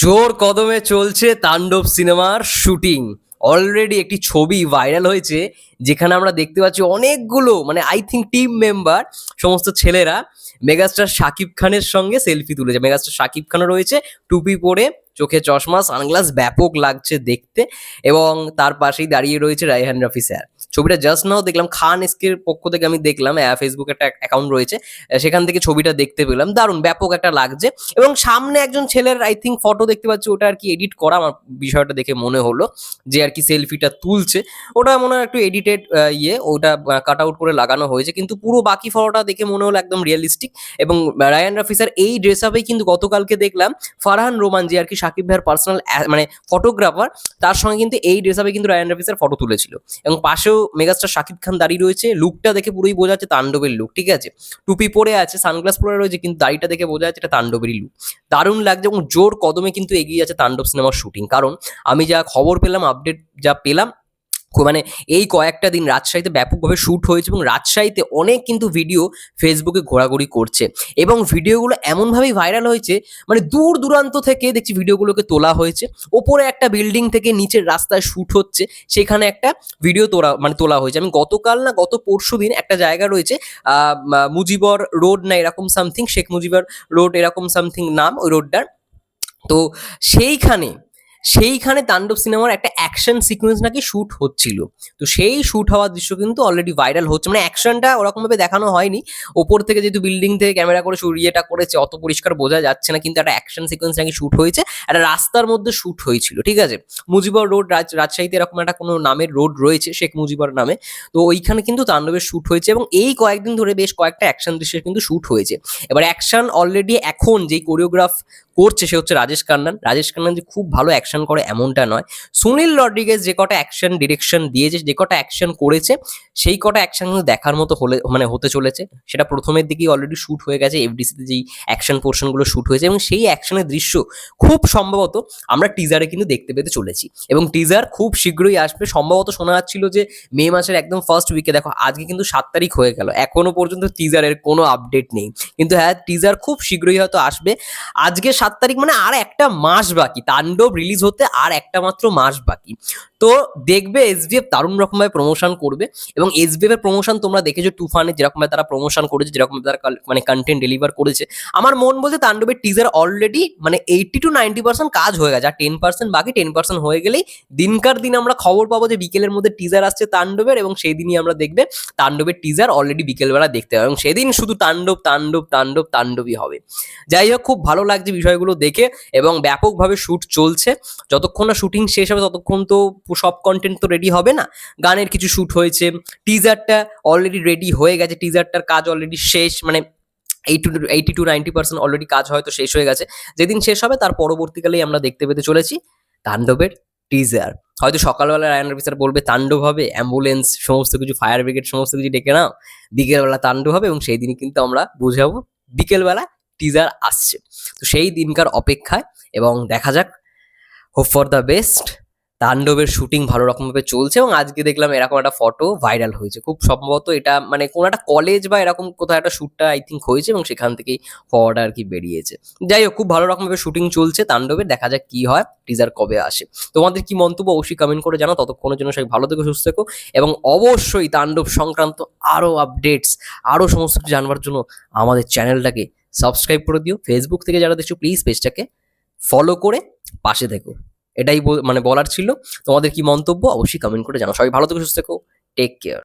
জোর কদমে চলছে তাণ্ডব সিনেমার শুটিং। অলরেডি একটি ছবি ভাইরাল হয়েছে, যেখানে আমরা দেখতে পাচ্ছি অনেকগুলো মানে আই থিঙ্ক টিম মেম্বার সমস্ত ছেলেরা মেগাস্টার শাকিব খানের সঙ্গে সেলফি তুলেছে। মেগাস্টার শাকিব খানও রয়েছে, টুপি পরে, চোখে চশমা সানগ্লাস ব্যাপক লাগছে দেখতে, এবং তার পাশেই দাঁড়িয়ে রয়েছে রায়হান রাফি স্যার ছবিটা জাস্ট নাও দেখলাম, খান এসকের পক্ষ থেকে আমি দেখলাম ফেসবুকে একটা অ্যাকাউন্ট রয়েছে সেখান থেকে ছবিটা দেখতে পেলাম। দারুণ, ব্যাপক একটা লাগছে। এবং সামনে একজন ছেলের আই থিঙ্ক ফটো দেখতে পাচ্ছি, ওটা আর কি এডিট করা আমার বিষয়টা দেখে মনে হলো, যে আর কি সেলফিটা তুলছে। ওটা মনে হয় একটু এডিটেড ইয়ে ওটা কাট আউট করে লাগানো হয়েছে। কিন্তু পুরো বাকি ফটোটা দেখে মনে হলো একদম রিয়েলিস্টিক এবং রায়ান রাফি স্যার এই ড্রেস আপেই কিন্তু গতকালকে দেখলাম, ফারহান রোমান, যে আর কি সাকিব ভাইয়ের পার্সোনাল মানে ফটোগ্রাফার তার সঙ্গে কিন্তু এই ড্রেস আপে কিন্তু রায়ান রাফি স্যার ফটো তুলেছিল। এবং পাশেও মেগাস্টার শাকিব খান দাঁড়িয়ে রয়েছে। লুকটা দেখে পুরোই বোঝা যাচ্ছে তাণ্ডবের লুক ঠিক আছে? টুপি পরে আছে সানগ্লাস পরে রয়েছে, কিন্তু দাড়িটা দেখে বোঝা যাচ্ছে এটা তাণ্ডবেরই লুক দারুণ লাগছে এবং জোর কদমে কিন্তু এগিয়ে যাচ্ছে তাণ্ডব সিনেমার শুটিং কারণ আমি যা খবর পেলাম আপডেট যা পেলাম মানে এই কয়েকটা দিন রাজশাহীতে ব্যাপকভাবে শ্যুট হয়েছে এবং রাজশাহীতে অনেক কিন্তু ভিডিও ফেসবুকে ঘোরাঘুরি করছে। এবং ভিডিওগুলো এমনভাবেই ভাইরাল হয়েছে মানে দূর দূরান্ত থেকে দেখছি ভিডিওগুলোকে তোলা হয়েছে। ওপরে একটা বিল্ডিং থেকে নিচের রাস্তায় শ্যুট হচ্ছে, সেখানে একটা ভিডিও তোলা মানে তোলা হয়েছে। আমি গতকাল না, গত পরশু দিন একটা জায়গা রয়েছে মুজিবর রোড না এরকম সামথিং শেখ মুজিবর রোড এরকম সামথিং নাম ওই রোডটার। তো সেইখানে সেইখানে তাণ্ডব সিনেমার একটা অ্যাকশন সিকোয়েন্স নাকি শ্যুট হচ্ছিল। তো সেই শ্যুট হওয়ার দৃশ্য কিন্তু অলরেডি ভাইরাল হচ্ছে। মানে অ্যাকশনটা ওরকমভাবে দেখানো হয়নি। ওপর থেকে যেহেতু বিল্ডিং থেকে ক্যামেরা করে ইয়েটা করেছে, অত পরিষ্কার বোঝা যাচ্ছে না, কিন্তু একটা অ্যাকশন সিকোয়েন্স নাকি শ্যুট হয়েছে। একটা রাস্তার মধ্যে শ্যুট হয়েছিল, ঠিক আছে? মুজিবর রোড রাজ, রাজশাহীতে এরকম একটা কোনো নামের রোড রয়েছে, শেখ মুজিবর নামে। তো ওইখানে কিন্তু তাণ্ডবের শ্যুট হয়েছে এবং এই কয়েকদিন ধরে বেশ কয়েকটা অ্যাকশন দৃশ্যের কিন্তু শ্যুট হয়েছে। এবার অ্যাকশন অলরেডি এখন যেই কোরিওগ্রাফ করছে সে হচ্ছে রাজেশ কান্নান। রাজেশ কান্নান যে খুব ভালো অ্যাকশন করে এমনটা নয়। সুনীল রড্রিগেজ যে কটা অ্যাকশন ডিরেকশন দিয়েছে, যে কটা অ্যাকশন করেছে, সেই কটা অ্যাকশন কিন্তু দেখার মতো হলে মানে হতে চলেছে। সেটা প্রথমের দিকেই অলরেডি শ্যুট হয়ে গেছে এফডিসিতে যেই অ্যাকশন পোর্শনগুলো শ্যুট হয়েছে এবং সেই অ্যাকশনের দৃশ্য খুব সম্ভবত আমরা টিজারে কিন্তু দেখতে পেতে চলেছি। এবং টিজার খুব শীঘ্রই আসবে। সম্ভবত শোনা যাচ্ছিল যে মে মাসের একদম ফার্স্ট উইকে দেখো, আজকে কিন্তু সাত তারিখ হয়ে গেল। এখনও পর্যন্ত টিজারের কোনো আপডেট নেই। কিন্তু হ্যাঁ টিজার খুব শীঘ্রই হয়তো আসবে। আজকে সাত তারিখ মানে আর একটা মাস বাকি। তাণ্ডব রিলিজ হতে আর একটা মাত্র মাস বাকি। তো দেখবে এসবিএফ দারুণ রকমভাবে প্রমোশন করবে এবং এসবিএফ এর প্রমোশন তোমরা দেখেছ, তুফানে যেরকমভাবে তারা প্রমোশন করেছে যেরকম তারা মানে কন্টেন্ট ডেলিভার করেছে। আমার মন বলছে তাণ্ডবের টিজার অলরেডি মানে এইটি টু নাইনটি পার্সেন্ট কাজ হয়ে গেছে। আর টেন পার্সেন্ট বাকি টেন পার্সেন্ট হয়ে গেলেই দিনকার দিন আমরা খবর পাবো যে বিকেলের মধ্যে টিজার আসছে তাণ্ডবের এবং সেই দিনই আমরা দেখবে তাণ্ডবের টিজার অলরেডি বিকেলবেলা দেখতে হবে। এবং সেদিন শুধু তাণ্ডব তাণ্ডব তাণ্ডব, তাণ্ডবই হবে। যাই হোক, খুব ভালো লাগছে বিষয়গুলো দেখে এবং ব্যাপকভাবে শ্যুট চলছে। যতক্ষণ না শুটিং শেষ হবে, ততক্ষণ তো সব কন্টেন্ট তো রেডি হবে না। গানের কিছু শ্যুট হয়েছে। টিজারটা অলরেডি রেডি হয়ে গেছে। টিজারটার কাজ অলরেডি শেষ মানে eighty two eighty two ninety percent already কাজ হয়তো শেষ হয়ে গেছে। যেদিন শেষ হবে, তার পরবর্তীকালেই আমরা দেখতে পেতে চলেছি তাণ্ডবের টিজার হয়তো সকালবেলা রায়ন অফিসার বলবে, তাণ্ডব হবে অ্যাম্বুলেন্স সমস্ত কিছু ফায়ার ব্রিগেড সমস্ত কিছু ডেকে নাও। বিকেলবেলা তাণ্ডব হবে এবং সেই দিনই কিন্তু আমরা বুঝাবো বিকেলবেলা টিজার আসছে। তো সেই দিনকার অপেক্ষায় এবং দেখা যাক হোপ ফর দ্য বেস্ট তাণ্ডবের শুটিং ভালো রকমভাবে চলছে এবং আজকে দেখলাম এরকম একটা ফটো ভাইরাল হয়েছে। খুব সম্ভবত এটা মানে কোনো একটা কলেজ বা এরকম কোথাও একটা শ্যুটটা আই থিঙ্ক হয়েছে এবং সেখান থেকেই ফটোটা আর কি বেরিয়েছে। যাই হোক, খুব ভালো রকমভাবে শুটিং চলছে তাণ্ডবের দেখা যাক কি হয় টিজার কবে আসে। তোমাদের কি মন্তব্য অবশ্যই কমেন্ট করে জানাও, ততক্ষণের জন্য সবাই ভালো থেকো, সুস্থ থেকো এবং অবশ্যই তাণ্ডব সংক্রান্ত আরও আপডেটস আরও সমস্ত কিছু জানবার জন্য আমাদের চ্যানেলটাকে সাবস্ক্রাইব করে দিও। ফেসবুক থেকে যারা দেখছ প্লিজ পেজটাকে ফলো করে পাশে থেকো। এটাই মানে বলার ছিল। তোমাদের কি মন্তব্য, অবশ্যই কমেন্ট করে জানাও। সবাই ভালো থেকো, সুস্থ থেকো। Take care